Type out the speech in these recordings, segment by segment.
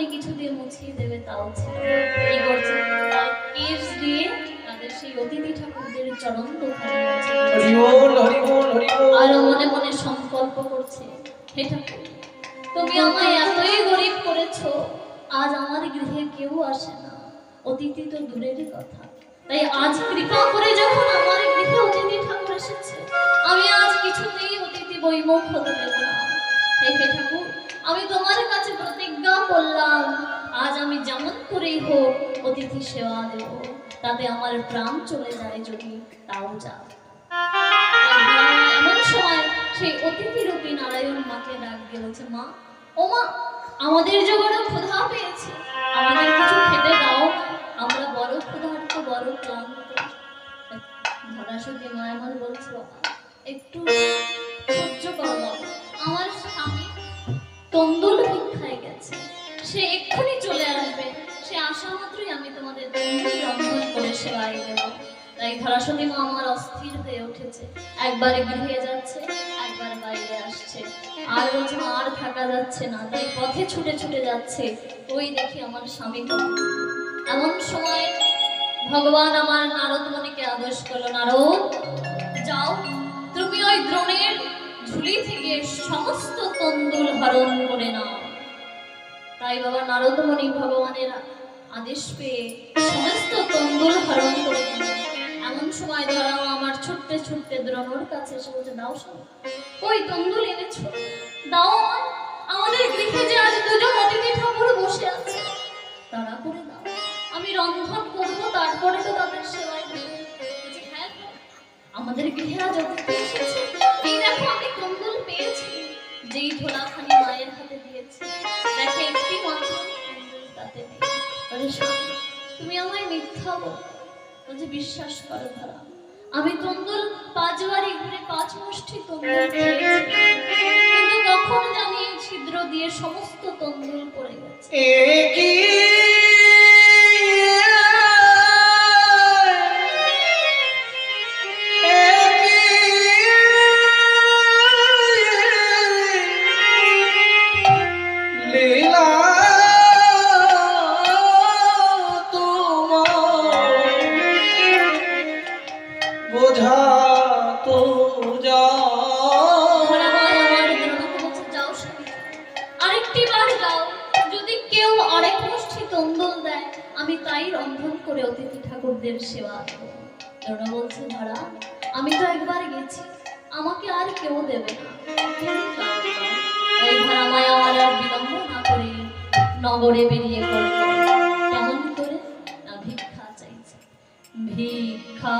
একটুখানি কিছু দিয়ে মুছিয়ে দেবে তাও কি করছে তার দিয়ে তাদের সেই অতিথি ঠাকুরদের চরণ আর মনে মনে সংকল্প করছে হে ঠাকুর তুমি আমায় এতই গরিব করেছ আজ আমার গৃহে কেউ আসে না। অতিথি তো দূরেরই কথা। তাই আজ কৃপা করে যখন আমার গৃহে অতিথি ঠাকুর এসেছে আমি আজ কিছুতেই অতিথি বৈমুখ হতে দেব না। হে ঠাকুর আমি তোমার কাছে প্রতিজ্ঞা করলাম। আজ আমি যেমন করেই হোক অতিথি সেবা দেব। তাতে আমার প্রাণ চলে যায় যদি তাও যা এমন সময় সেই অতিথি রূপী নারায়ণ মাকে ডাক দিয়ে বলছে, মা, ও মা, আমাদের বড় ক্ষুধা পেয়েছে। আমাদের কিছু খেতে দাও। আমরা বড় ক্ষুধার্ত, বড় ক্লান্ত। ধরাসুতি মা আমার বলছে একটু মাত্রই আমি তোমাদের তন্দুল রন্ধন করে সেবাই দেবো তাই ধরাসতী মা আমার অস্থির হয়ে উঠেছে। একবার গৃহে যাচ্ছে, একবার বাইরে আসছে। আর বলছে আর থাকা যাচ্ছে না, তাই পথে ছুটে ছুটে যাচ্ছে। ওই দেখি আমার স্বামী এমন সময় ভগবান আমার নারদ মনিকে আদেশ করল, নারদ, যাও। তুমি ওই দ্রোণের ঝুলি থেকে সমস্ত তন্দুল হরণ করে নাও। তাই বাবা নারদমণি ভগবানের আদেশ পেয়ে সমস্ত তন্দুল হরণ করে এমন সময় ধরাও আমার ছুটতে ছুটতে দ্রোণর কাছে এসে বলছে, দাও স্বামী ওই তন্দুল এনেছো? দাও আমাদের গৃহে যে আজ দুজন অতিথি ঠাকুর বসে আছে, তারা করে দাও। আমি রন্ধন করব, তারপরে তো তাদের সেবায় হ্যাঁ আমাদের গৃহে আজ অতিথি এসেছে। দেখো আমি তন্দুল পেয়েছি। যেই ঢোলাখানি তুমি আমায় মিথ্যা বলো বলছে বিশ্বাস করো ধরা আমি তন্দুল পাঁচবারই ঘুরে পাঁচ মুষ্টি তন্দুল কিন্তু কখন জানি ছিদ্র দিয়ে সমস্ত তন্দুল পড়ে গেছে। লীলা তন্দুল দেয়। আমি তাই রন্ধন করে অতিথি ঠাকুরদের সেবা কেননা বলছে, ধরা, আমি তো একবার গেছি। আমাকে আর কেউ দেবে না। আর না করে নগরে বেরিয়ে পড়ল কেমন করে? না, ভিক্ষা চাইছে। ভিক্ষা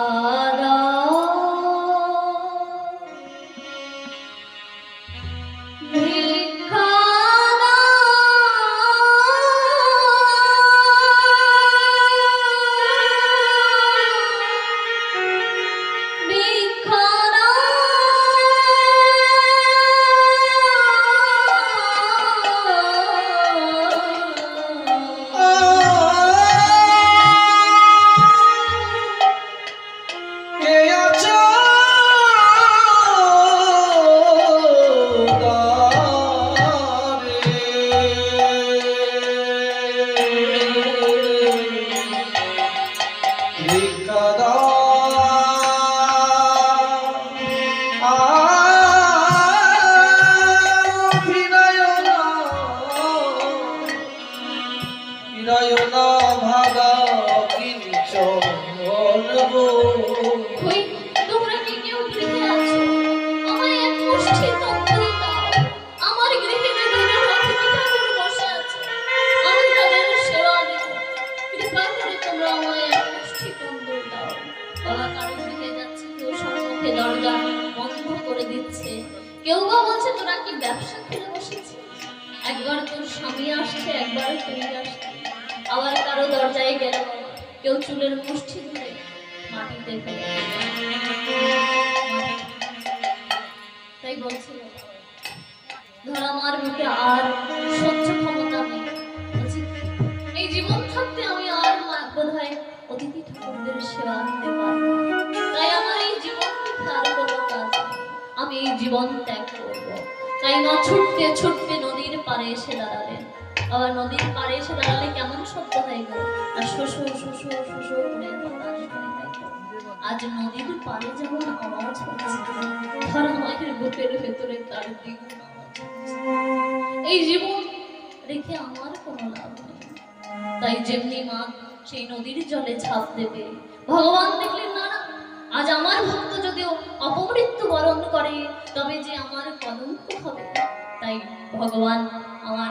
আসছিস আবার কারও দরজায় গেল কেউ চুলের মুষ্টি ধরে মাটিতে ফেলে তাই বলছিল আমার এই জীবন আমি জীবন ত্যাগ করব। তাই মা ছুটতে ছুটতে নদীর পাড়ে এসে দাঁড়ালেন। আবার নদীর পাড়ে এসে দাঁড়ালে কেমন শব্দ হয় গো আর শ্বশুর শ্বশুর শ্বশুর করে। আজ নদীর পাড়ে যেমন আওয়াজ হচ্ছে মায়ের বুকের ভেতরে তার দ্বিগুণ এই জীবন রেখে আমার কোনো লাভ নেই। তাই যেমনি মা সেই নদীর জলে ঝাঁপ দেবে, ভগবান দেখলেন, না না, আজ আমার ভক্ত যদিও অপমৃত্যু বরণ করে, তবে যে আমার কলঙ্ক হবে তাই ভগবান আমার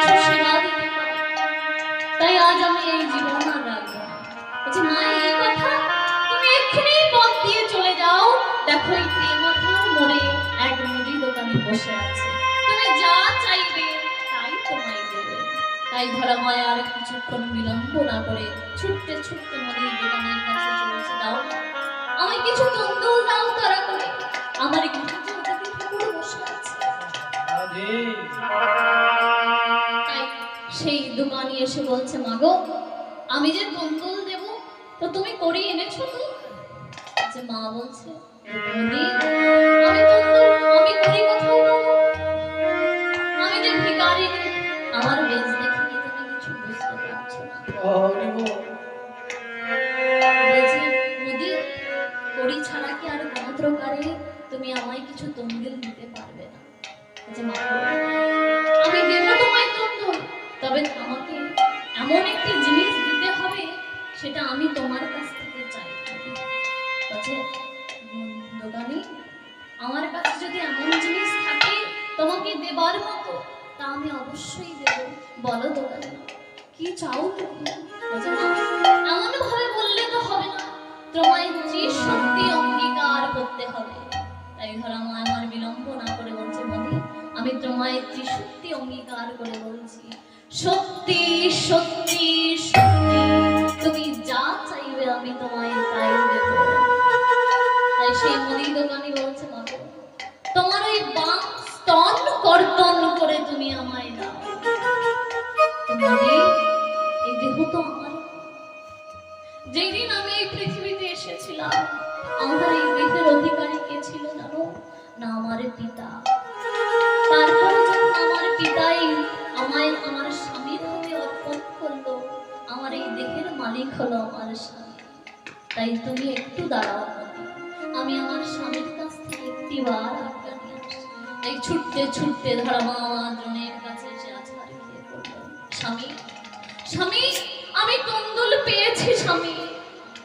কিছু না। তাই আজ আমি ছুটতে ছুটতে কাছে দাও। আমি কিছু তন্দুল দাও তারা করে আমার গৃহে সেই দোকানি এসে বলছে, মাগো, আমি যে তন্দুল দেব, তো তুমি করিয়ে এনেছো তো? যে মা বলছে আমি তবে আমাকে এমন একটি জিনিস দিতে হবে সেটা আমি তোমার কাছ থেকে চাই। বলছে দোকানি, আমার কাছে যদি এমন জিনিস থাকে তোমাকে দেবার মতো, তা আমি অবশ্যই দেব। বলো দোকানি, কি চাও তুমি? এমন ভাবে বললে তো হবে না। তোমায় যে সত্যি অঙ্গীকার করতে হবে, তাই ধরা আমার বিলম্ব না করে বলছে মনি আমি তোমায় যে সত্যি অঙ্গীকার করে বলছি সত্যি সত্যি সত্যি। তুমি যা চাইবে আমি তোমায় তাই সেই মুদি দোকানি বলছে তোমার ওই বাম কর্তন করে তুমি আমায় দাও। আমার। যেদিন আমি এই পৃথিবীতে এসেছিলাম, আমার এই দেহের অধিকারী কে ছিল জানো? না, আমার পিতা। তারপরে যখন আমার পিতাই আমায় আমার স্বামীর হাতে অর্পণ করল, আমার এই দেহের মালিক হলো আমার স্বামী। তাই তুমি একটু দাঁড়াও। আমি আমার স্বামীর কাছ থেকে একটি বার আজ্ঞা নিয়ে এই ছুটতে ছুটতে ধর্মা জনের কাছে এসে স্বামী স্বামী, আমি তন্দুল পেয়েছি, স্বামী।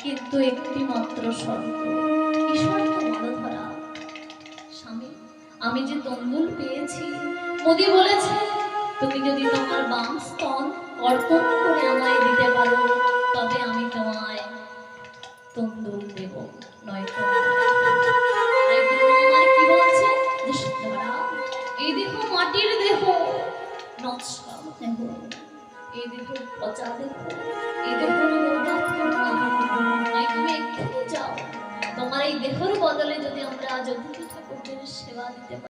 কিন্তু একটি মাত্র শর্ত স্বামী, আমি যে তন্দুল পেয়েছি, মোদি বলেছে তুমি যদি তোমার বাম স্তন অর্পণ করে আমায় দিতে পারো, তবে আমি তোমায় তন্দুল দেব তাই আমার, কি বলছে? এই দেহ মাটির দেহ এই দেহ পচা দেহ, এই দেহ তুমি তোমার এই দেহর বদলে যদি আমরা অতিথি ঠাকুরদের সেবা দিতে